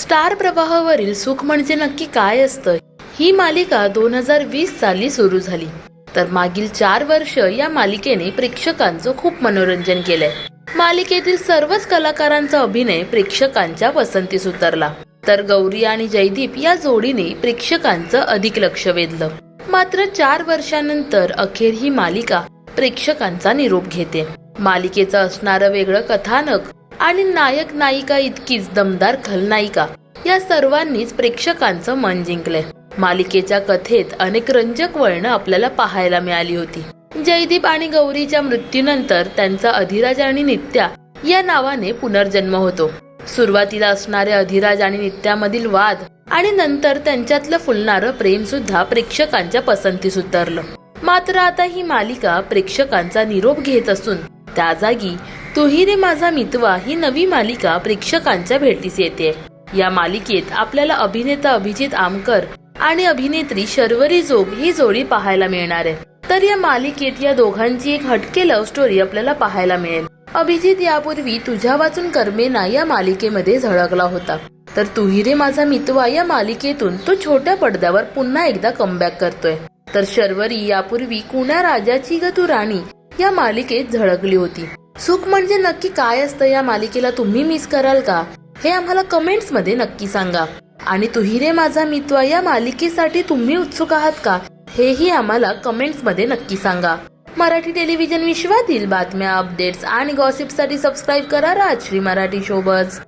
Star प्रवाहावरील सुख म्हणजे नक्की काय असतं? ही मालिका दोन हजार वीस साली सुरू झाली. तर मागील चार वर्ष या मालिकेने प्रेक्षकांचं खूप मनोरंजन केलंय. मालिकेतील सर्वच कलाकारांचा अभिनय प्रेक्षकांच्या पसंतीस उतरला. तर गौरी आणि जयदीप या जोडीने प्रेक्षकांचं अधिक लक्ष वेधलं. मात्र चार वर्षानंतर अखेर ही मालिका प्रेक्षकांचा निरोप घेते. मालिकेचं असणारं वेगळं कथानक आणि नायक नायिका इतकीच दमदार खलनायिका. या सर्वांनीच प्रेक्षकांचं मन जिंकलंय. मालिकेच्या कथेत अनेक रंजक वळणं आपल्याला पाहायला मिळाली होती. जयदीप आणि गौरीच्या मृत्यूनंतर त्यांचा अधिराज आणि नित्या या नावाने पुनर्जन्म होतो. सुरुवातीला असणारे अधिराज आणि नित्यामधील वाद आणि नंतर त्यांच्यातलं फुलणारं प्रेम सुद्धा प्रेक्षकांच्या पसंतीस उतरलं. मात्र आता ही मालिका प्रेक्षकांचा निरोप घेत असून त्या जागी तुही रे माझा मितवा ही नवी मालिका प्रेक्षकांच्या भेटीस येते. या मालिकेत आपल्याला अभिनेता अभिजित आमकर आणि अभिनेत्री शर्वरी जोग ही जोडी पाहायला मिळणार आहे. तर या मालिकेत या दोघांची एक हटके लव्ह स्टोरी आपल्याला पाहायला मिळेल. अभिजित यापूर्वी तुझ्या वाचून कर्मेना या मालिकेमध्ये झळकला होता. तर तुही रे माझा मितवा या मालिकेतून तो छोट्या पडद्यावर पुन्हा एकदा कमबॅक करतोय. तर शर्वरी यापूर्वी कुण्या राजाची ग तू राणी या मालिकेत झळकली होती. सुख म्हणजे नक्की काय असतं या मालिकेला तुम्ही मिस कराल का? हे आम्हाला कमेंट्समध्ये नक्की सांगा. आणि तुही रे माझा मित्वा या मालिकेसाठी तुम्ही उत्सुक आहात का? हेही आम्हाला कमेंट्समध्ये नक्की सांगा. मराठी टेलिव्हिजन विश्वातील बातम्या अपडेट्स आणि गॉसिपसाठी सबस्क्राईब करा राजश्री मराठी शोबज